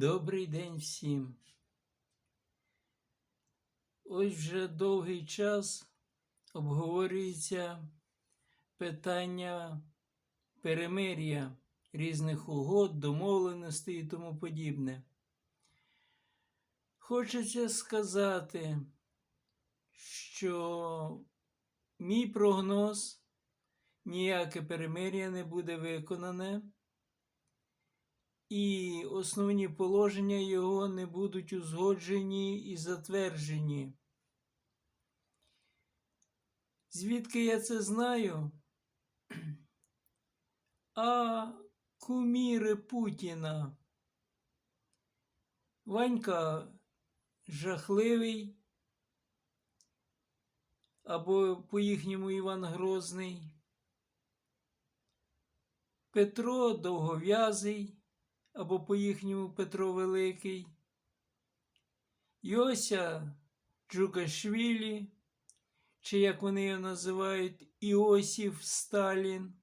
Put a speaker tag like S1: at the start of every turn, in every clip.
S1: Добрий день всім. Ось вже довгий час обговорюється питання перемир'я різних угод, домовленостей і тому подібне. Хочеться сказати, що мій прогноз ніяке перемир'я не буде виконане і основні положення його не будуть узгоджені і затверджені. Звідки я це знаю? А куміри Путіна. Ванька жахливий, або по-їхньому Іван Грозний. Петро Довгов'язий або по-їхньому Петро Великий, Йося Джугашвілі, чи як вони його називають, Іосиф Сталін.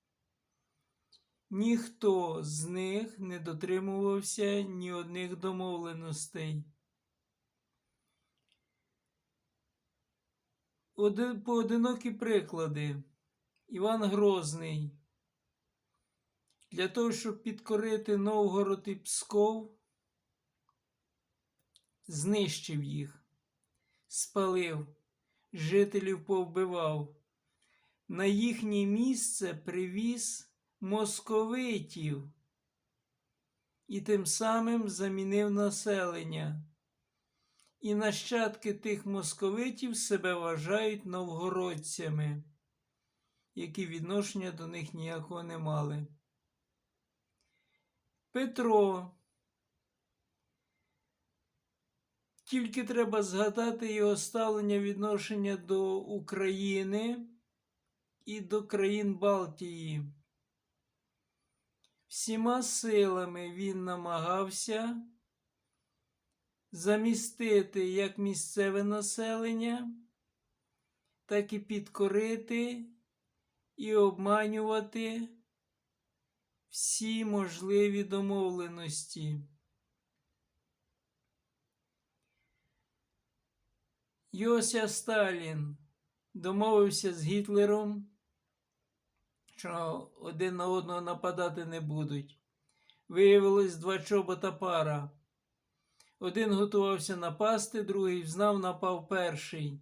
S1: Ніхто з них не дотримувався ні одних домовленостей. Один, поодинокі приклади. Іван Грозний. Для того, щоб підкорити Новгород і Псков, знищив їх, спалив, жителів повбивав. На їхнє місце привіз московитів і тим самим замінив населення. І нащадки тих московитів себе вважають новгородцями, які відношення до них ніякого не мали. Петро. Тільки треба згадати його ставлення відношення до України і до країн Балтії. Всіма силами він намагався замістити як місцеве населення, так і підкорити і обманювати всі можливі домовленості. Йося Сталін домовився з Гітлером, що один на одного нападати не будуть. Виявилось два чобота пара. Один готувався напасти, другий взнав, напав перший.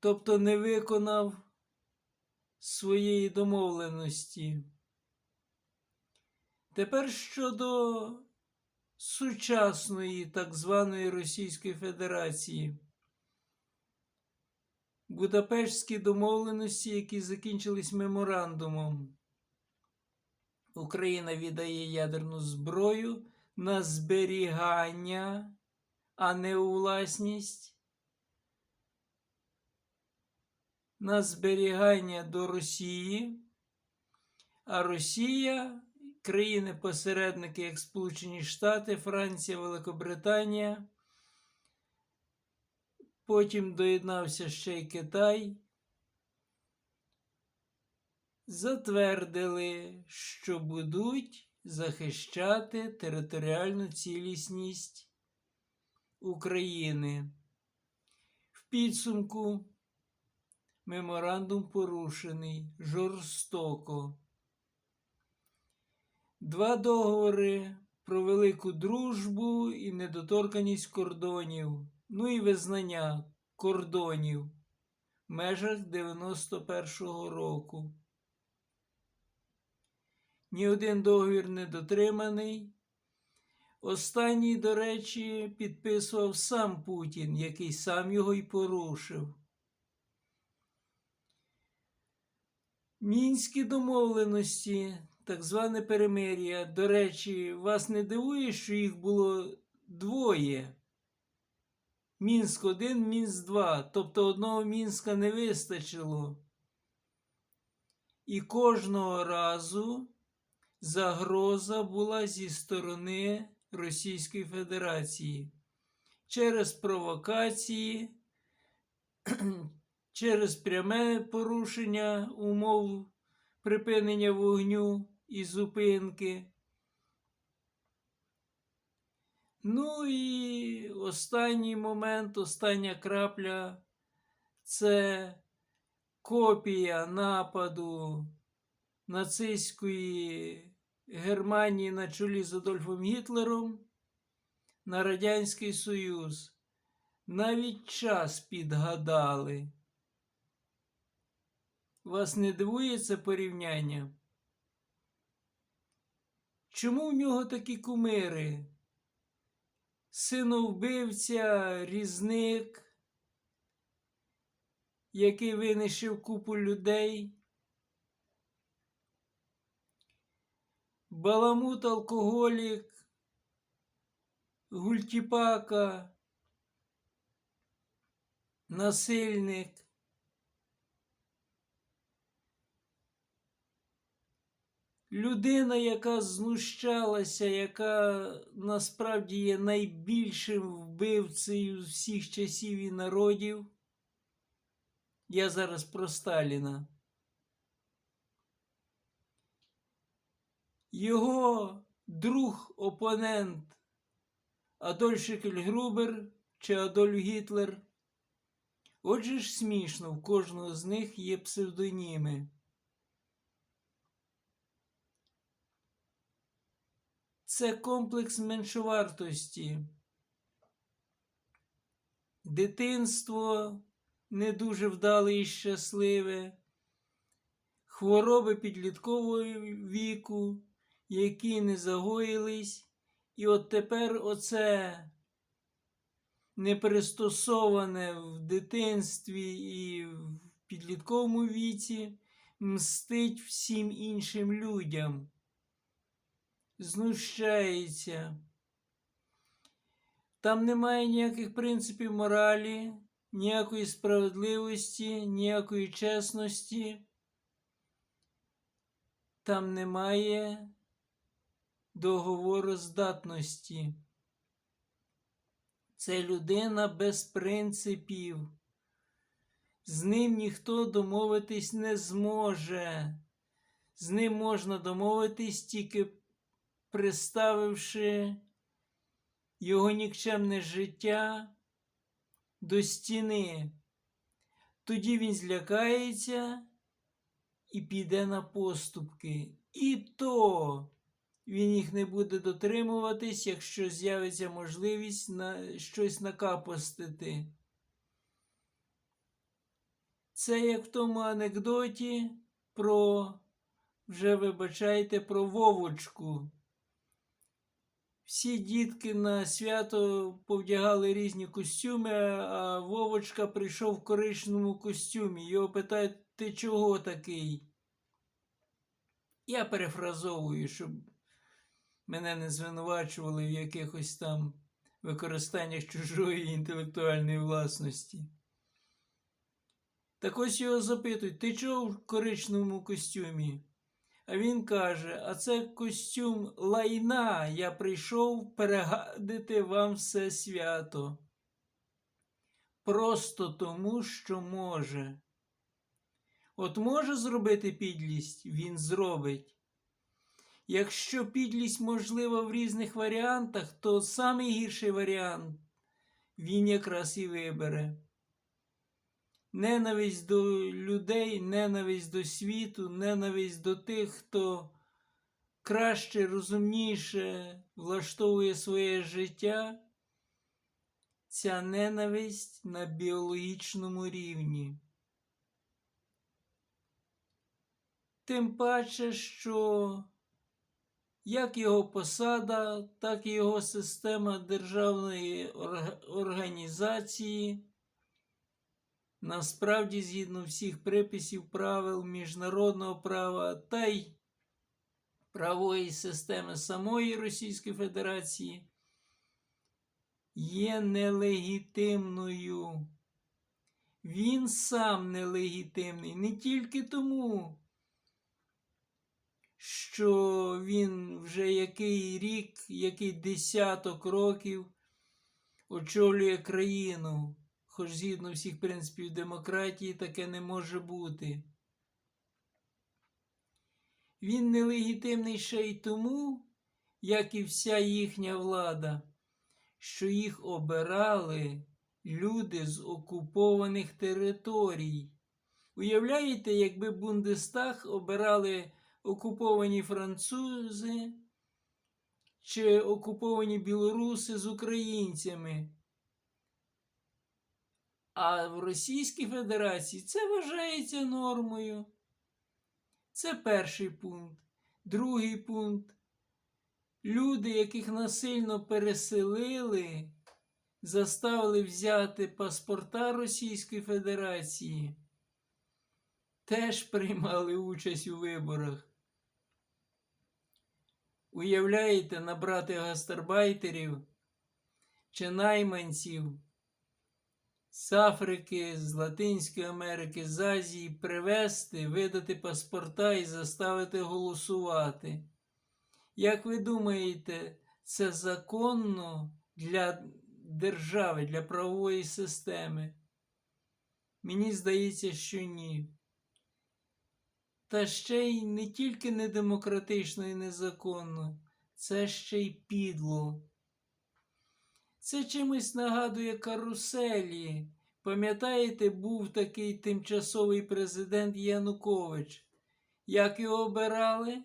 S1: Тобто не виконав своєї домовленості. Тепер щодо сучасної так званої Російської Федерації. Будапештські домовленості, які закінчились меморандумом. Україна віддає ядерну зброю на зберігання, а не у власність. На зберігання до Росії, а Росія, країни-посередники, як Сполучені Штати, Франція, Великобританія. Потім доєднався ще й Китай. Затвердили, що будуть захищати територіальну цілісність України. В підсумку Меморандум порушений жорстоко. Два договори про велику дружбу і недоторканість кордонів, ну і визнання кордонів в межах 91-го року. Ні один договір не дотриманий. Останній, до речі, підписував сам Путін, який сам його й порушив. Мінські домовленості, так зване перемир'я. До речі, вас не дивує, що їх було двоє. Мінськ 1, Мінськ 2. Тобто одного Мінська не вистачило. І кожного разу загроза була зі сторони Російської Федерації через провокації через пряме порушення умов припинення вогню і зупинки, Ну і останній момент, остання крапля це копія нападу нацистської Германії на чолі з Адольфом Гітлером на Радянський Союз. Навіть час підгадали. Вас не дивує це порівняння? Чому в нього такі кумири? Синовбивця, різник, який винищив купу людей, баламут, алкоголік, гультіпака, насильник. Людина, яка знущалася, яка насправді є найбільшим вбивцею всіх часів і народів. Я зараз про Сталіна. Його друг опонент Адольф Шекельгрубер чи Адольф Гітлер. Отже ж смішно, в кожного з них є псевдоніми. Це комплекс меншовартості. Дитинство не дуже вдале і щасливе, хвороби підліткового віку, які не загоїлись, і от тепер оце непристосоване в дитинстві і в підлітковому віці мстить всім іншим людям знущається. Там немає ніяких принципів моралі, ніякої справедливості, ніякої чесності. Там немає договору здатності. Це людина без принципів. З ним ніхто домовитись не зможе. З ним можна домовитись тільки приставивши його нікчемне життя до стіни. Тоді він злякається і піде на поступки. І то він їх не буде дотримуватись, якщо з'явиться можливість на щось накапостити. Це як в тому анекдоті про, вже вибачайте, про Вовочку. Всі дітки на свято повдягали різні костюми, а Вовочка прийшов в коричневому костюмі. Його питають, ти чого такий? Я перефразовую, щоб мене не звинувачували в якихось там використаннях чужої інтелектуальної власності. Так ось його запитують, ти чого в коричневому костюмі? Він каже: А це костюм лайна. Я прийшов перегадити вам все свято. Просто тому, що може. От може зробити підлість, він зробить. Якщо підлість можлива в різних варіантах, то самий гірший варіант він якраз і вибере ненависть до людей, ненависть до світу, ненависть до тих, хто краще, розумніше влаштовує своє життя. Ця ненависть на біологічному рівні. Тим паче, що як його посада, так і його система державної організації насправді, згідно всіх приписів правил міжнародного права та й правої системи самої Російської Федерації, є нелегітимною. Він сам нелегітимний не тільки тому, що він вже який рік, який десяток років очолює країну хоч згідно всіх принципів демократії таке не може бути. Він нелегітимний ще й тому, як і вся їхня влада, що їх обирали люди з окупованих територій. Уявляєте, якби Бундестаг обирали окуповані французи чи окуповані білоруси з українцями? А в Російській Федерації це вважається нормою. Це перший пункт. Другий пункт. Люди, яких насильно переселили, заставили взяти паспорта Російської Федерації, теж приймали участь у виборах. Уявляєте, набрати гастарбайтерів чи найманців з Африки, з Латинської Америки, з Азії привезти, видати паспорта і заставити голосувати. Як ви думаєте, це законно для держави, для правової системи? Мені здається, що ні. Та ще й не тільки недемократично і незаконно, це ще й підло. Це чимось нагадує каруселі. Пам'ятаєте, був такий тимчасовий президент Янукович. Як його обирали?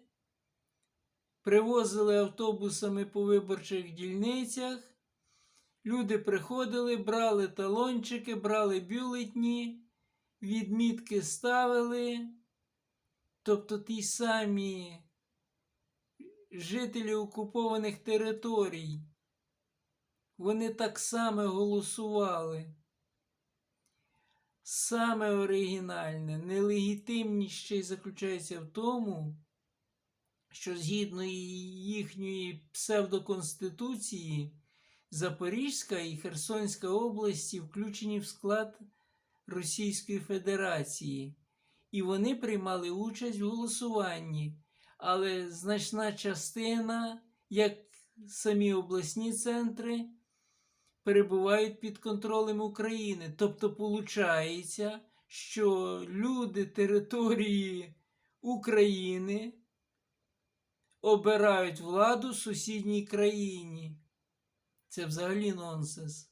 S1: Привозили автобусами по виборчих дільницях. Люди приходили, брали талончики, брали бюлетні, відмітки ставили. Тобто ті самі жителі окупованих територій. Вони так само голосували. Саме оригінальне, нелегітимність ще й заключається в тому, що згідно їхньої псевдоконституції Запорізька і Херсонська області включені в склад Російської Федерації, і вони приймали участь в голосуванні, але значна частина, як самі обласні центри, перебувають під контролем України. Тобто, виходить, що люди території України обирають владу сусідній країні. Це взагалі нонсенс.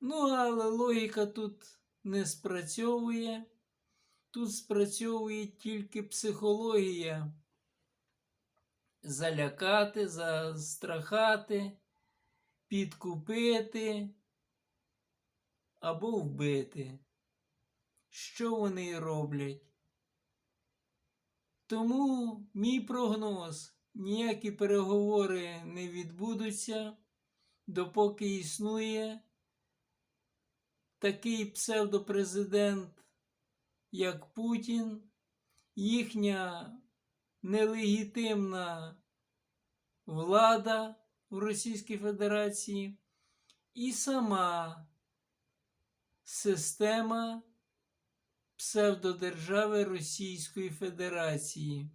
S1: Ну, але логіка тут не спрацьовує. Тут спрацьовує тільки психологія. Залякати, застрахати, підкупити або вбити. Що вони роблять? Тому мій прогноз ніякі переговори не відбудуться, допоки існує такий псевдопрезидент, як Путін, їхня нелегітимна влада в Російській Федерації і сама система псевдодержави Російської Федерації,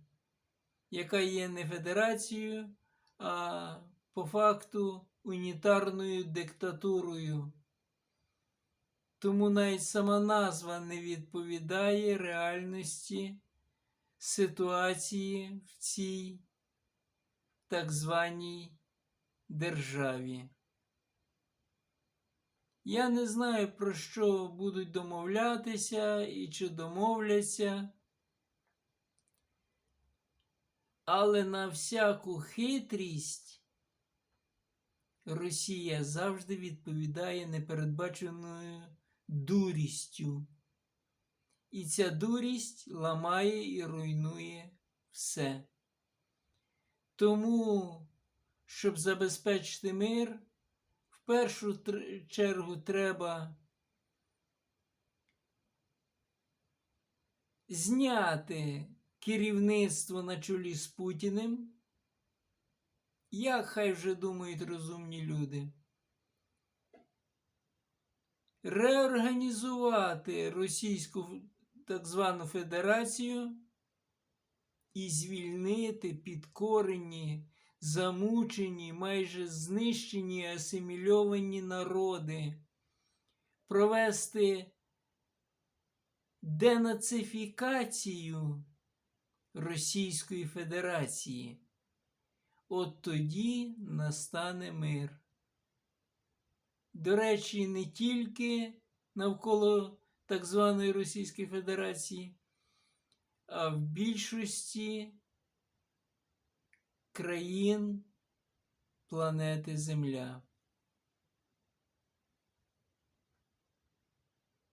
S1: яка є не федерацією, а по факту унітарною диктатурою. Тому навіть сама назва не відповідає реальності ситуації в цій так званій державі. Я не знаю, про що будуть домовлятися і чи домовляться, але на всяку хитрість Росія завжди відповідає непередбаченою дурістю. І ця дурість ламає і руйнує все. Тому, щоб забезпечити мир, в першу чергу треба зняти керівництво на чолі з Путіним. Як хай вже думають розумні люди. Реорганізувати Російську так звану Федерацію і звільнити підкорені, замучені, майже знищені, асимільовані народи, провести денацифікацію Російської Федерації. От тоді настане мир. До речі, не тільки навколо так званої Російської Федерації, а в більшості країн планети Земля.